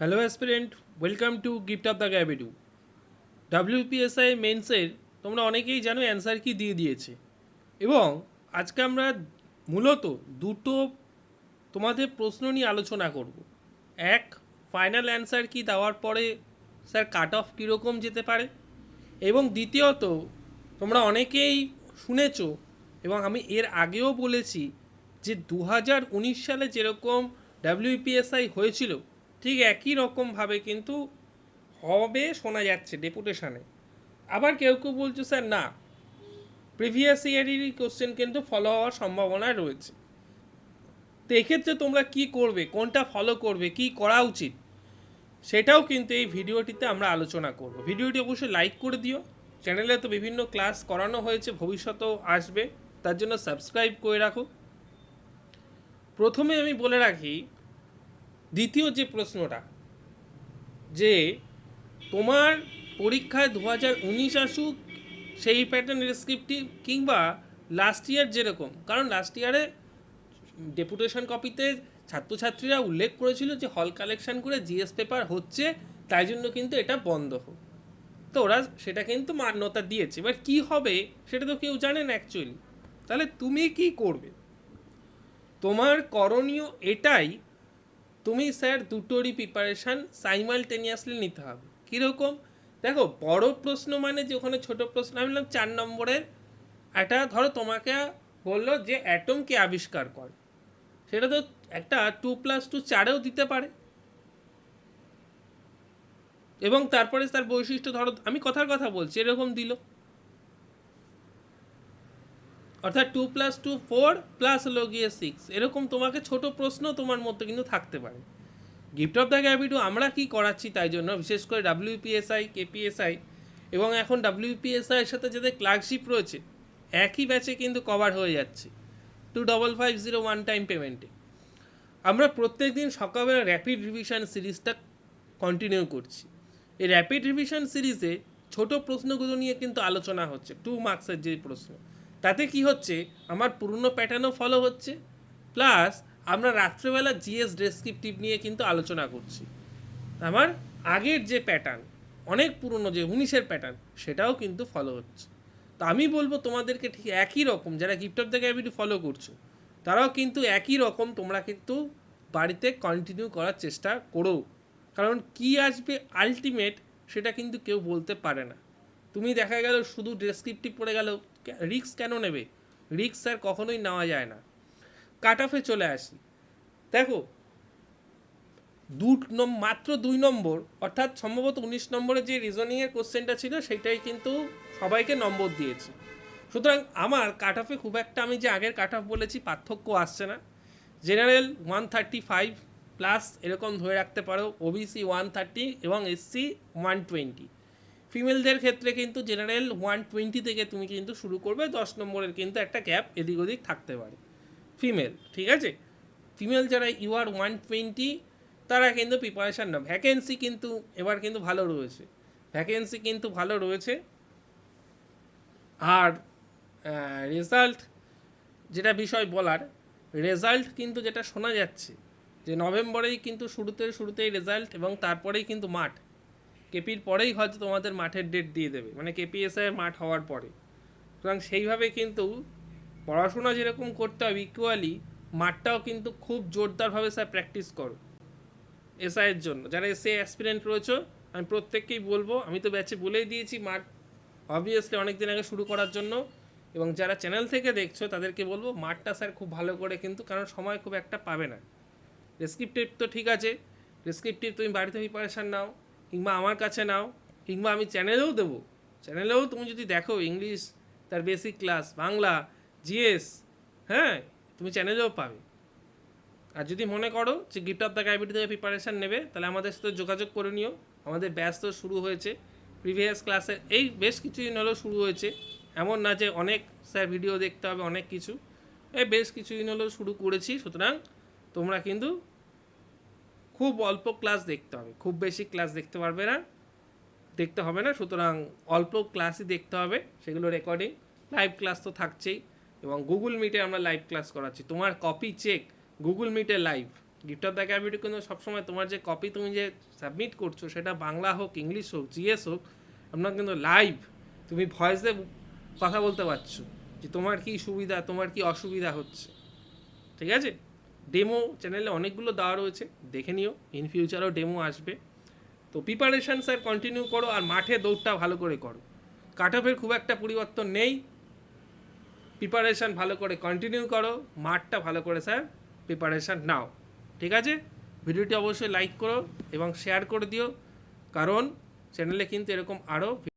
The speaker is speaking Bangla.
Hello aspirant welcome to gift of the গ্যাবিডু WPSI মেন্সের তোমরা অনেকেই জানো অ্যান্সার কি দিয়ে দিয়েছে। এবং আজকে আমরা মূলত দুটো তোমাদের প্রশ্ন নিয়ে আলোচনা করব। এক ফাইনাল অ্যান্সার কি দেওয়ার পরে স্যার কাট অফ কীরকম যেতে পারে? এবং দ্বিতীয়ত, তোমরা অনেকেই শুনেছো, এবং আমি এর আগেও বলেছি যে দু হাজার উনিশ সালে যেরকম ডাব্লিউপিএসআই হয়েছিল ঠিক একই রকমভাবে কিন্তু হবে শোনা যাচ্ছে ডেপুটেশনে। আবার কেউ কেউ বলছে, স্যার, না। প্রিভিয়াস ইয়ারেরই কোশ্চেন কিন্তু ফলো হওয়ার সম্ভাবনা রয়েছে। তো এক্ষেত্রে তোমরা কি করবে? কোনটা ফলো করবে? কি করা উচিত? সেটাও কিন্তু এই ভিডিওটিতে আমরা আলোচনা করব। ভিডিওটি অবশ্যই লাইক করে দিও। চ্যানেলে তো বিভিন্ন ক্লাস করানো হয়েছে, ভবিষ্যতেও আসবে। তার জন্য সাবস্ক্রাইব করে রাখো। প্রথমে আমি বলে রাখি দ্বিতীয় যে প্রশ্নটা, যে তোমার পরীক্ষায় দু হাজার উনিশ আসুক, সেই প্যাটার্ন ডেসক্রিপটিভ কিংবা লাস্ট ইয়ার যেরকম, কারণ লাস্ট ইয়ারে ডেপুটেশন কপিতে ছাত্রছাত্রীরা উল্লেখ করেছিল যে হল কালেকশন করে জিএস পেপার হচ্ছে, তাই জন্য কিন্তু এটা বন্ধ হোক। তো ওরা সেটা কিন্তু মান্যতা দিয়েছে। এবার কী হবে, সেটা তো কেউ জানে না অ্যাকচুয়ালি তাহলে তুমি কি করবে? তোমার করণীয় এটাই তুমি স্যার দুটোরই প্রিপারেশান সাইমালটেনিয়াসলি নিতে হবে। কীরকম? দেখো, বড় প্রশ্ন মানে যে ওখানে ছোট প্রশ্ন, আমি বললাম চার নম্বরের। একটা ধরো তোমাকে বলল যে অ্যাটম কে আবিষ্কার করে। সেটা তো একটা টু প্লাস টু চারেও দিতে পারে। এবং তারপরে তার বৈশিষ্ট্য ধরো, আমি কথার কথা বলছি, এরকম দিল। অর্থাৎ two plus two four plus হলো গিয়ে সিক্স এরকম তোমাকে ছোট প্রশ্ন তোমার মধ্যে কিন্তু থাকতে পারে। গিফট অফ দ্য গ্যাবিটু আমরা কি করাচ্ছি তাই জন্য? বিশেষ করে ডাব্লিউপিএসআই কেপিএসআই এবং এখন ডাব্লিউপিএসআই এর সাথে যাদের ক্লার্কশিপ রয়েছে, একই ব্যাচে কিন্তু কভার হয়ে যাচ্ছে। Two double five zero one time পেমেন্টে আমরা প্রত্যেক দিন সকালবেলা র্যাপিড রিভিশন সিরিজটা কন্টিনিউ করছি। এই র্যাপিড রিভিশন সিরিজে ছোট প্রশ্নগুলো নিয়ে কিন্তু আলোচনা হচ্ছে টু মার্কসের যে প্রশ্ন। তাতে কি হচ্ছে? আমার পুরনো প্যাটার্নও ফলো হচ্ছে। প্লাস আমরা রাত্রেবেলা জিএস ডেসক্রিপটিভ নিয়ে কিন্তু আলোচনা করছি। আমার আগের যে প্যাটার্ন অনেক পুরনো যে উনিশের প্যাটার্ন সেটাও কিন্তু ফলো হচ্ছে। তো আমি বলব তোমাদেরকে ঠিক একই রকম, যারা গিফট অফ দ্য গ্যাবিটি ফলো করছ, তারাও কিন্তু একই রকম তোমরা কিন্তু বাড়িতে কন্টিনিউ করার চেষ্টা করো। কারণ কি আসবে আলটিমেট সেটা কিন্তু কেউ বলতে পারে না। তুমি দেখা গেল শুধু ডেসক্রিপটিভ পড়ে গেল। রিক্স কেন নেবে? রিক্স স্যার কখনোই নেওয়া যায় না। কাট অফে চলে আসি। দেখো, দু মাত্র দুই নম্বর, অর্থাৎ সম্ভবত উনিশ নম্বরে যে রিজনিংয়ের কোশ্চেনটা ছিল, সেটাই কিন্তু সবাইকে নম্বর দিয়েছে। সুতরাং আমার কাট অফে খুব একটা আমি যে আগের কাট অফ বলেছি, পার্থক্য আসছে না। General one thirty five plus এরকম ধরে রাখতে পারো ওবিসি ওয়ান থার্টি এবং এসসি ওয়ান টোয়েন্টি ফিমেলদের ক্ষেত্রে কিন্তু জেনারেল ওয়ান টোয়েন্টি থেকে তুমি কিন্তু শুরু করবে, দশ নম্বরের কিন্তু একটা গ্যাপ এদিক ওদিক থাকতে পারে। ফিমেল ঠিক আছে? ফিমেল যারা ইউ আর ওয়ান টোয়েন্টি তারা কিন্তু প্রিপারেশান না ভ্যাকেন্সি কিন্তু এবার কিন্তু ভালো রয়েছে। ভ্যাকেন্সি কিন্তু ভালো রয়েছে। আর রেজাল্ট যেটা বিষয় বলার রেজাল্ট কিন্তু যেটা শোনা যাচ্ছে, যে নভেম্বরেই কিন্তু শুরুতে, শুরুতেই রেজাল্ট এবং তারপরেই কিন্তু মাঠ। কেপির পরেই হয়তো তোমাদের মাঠের ডেট দিয়ে দেবে। মানে কেপিএসআই মাঠ হওয়ার পরে। সুতরাং সেইভাবে কিন্তু পড়াশোনা যেরকম করতে হবে ইকুয়ালি মাঠটাও কিন্তু খুব জোরদারভাবে স্যার প্র্যাকটিস করো। এসআইয়ের জন্য। যারা এসএ অ্যাসপিরেন্ট রয়েছে, আমি প্রত্যেককেই বলব, আমি তো ব্যাচে বলেই দিয়েছি মাঠ। অবভিয়াসলি অনেক দিন আগে শুরু করার জন্য। এবং যারা চ্যানেল থেকে দেখছ, তাদেরকে বলব, মাঠটা স্যার খুব ভালো করে কিন্তু, কারণ সময় খুব একটা পাবে না। ডেসক্রিপটিভ তো ঠিক আছে। ডেসক্রিপটিভ তুমি বাড়িতে প্রিপারেশান নাও। কিংবা আমার কাছে নাও, কিংবা আমি চ্যানেলেও দেবো। চ্যানেলেও তুমি যদি দেখো ইংলিশ তার বেসিক ক্লাস বাংলা জিএস হ্যাঁ তুমি চ্যানেলেও পাবে। আর যদি মনে করো যে গিফট অফ দ্য গাইবিটি থেকে প্রিপারেশান নেবে, তাহলে আমাদের সাথে যোগাযোগ করে নিও। আমাদের ব্যাচ তো শুরু হয়েছে। প্রিভিয়াস ক্লাসে এই বেশ কিছুদিন হলেও শুরু হয়েছে। এমন না যে অনেক স্যার ভিডিও দেখতে হবে, অনেক কিছু। এই বেশ কিছুদিন হলেও শুরু করেছি। সুতরাং তোমরা কিন্তু খুব অল্প ক্লাস দেখতে হবে। খুব বেশি ক্লাস দেখতে পারবে না, দেখতে হবে না। সুতরাং অল্প ক্লাসই দেখতে হবে। সেগুলো রেকর্ডিং লাইভ ক্লাস তো থাকছেই এবং গুগল মিটে আমরা লাইভ ক্লাস করাচ্ছি। তোমার কপি চেক গুগল মিটে লাইভ গিফট অফ দ্য ক্যাবিটি কিন্তু সবসময় তোমার যে কপি তুমি যে সাবমিট করছ, সেটা বাংলা হোক ইংলিশ হোক জিএস হোক আপনার কিন্তু লাইভ তুমি ভয়েসে কথা বলতে পারছ যে তোমার কি সুবিধা, তোমার কি অসুবিধা হচ্ছে। ঠিক আছে? ডেমো চ্যানেলে অনেকগুলো দেওয়া রয়েছে, দেখে নিও ইন ফিউচারও ডেমো আসবে। তো প্রিপারেশান স্যার কন্টিনিউ করো আর মাঠে দৌড়টা ভালো করে করো। কাট অফের খুব একটা পরিবর্তন নেই। প্রিপারেশান ভালো করে কন্টিনিউ করো, মাঠটা ভালো করে স্যার প্রিপারেশান নাও। ঠিক আছে? ভিডিওটি অবশ্যই লাইক করো এবং শেয়ার করে দিও। কারণ চ্যানেলে কিন্তু এরকম আরও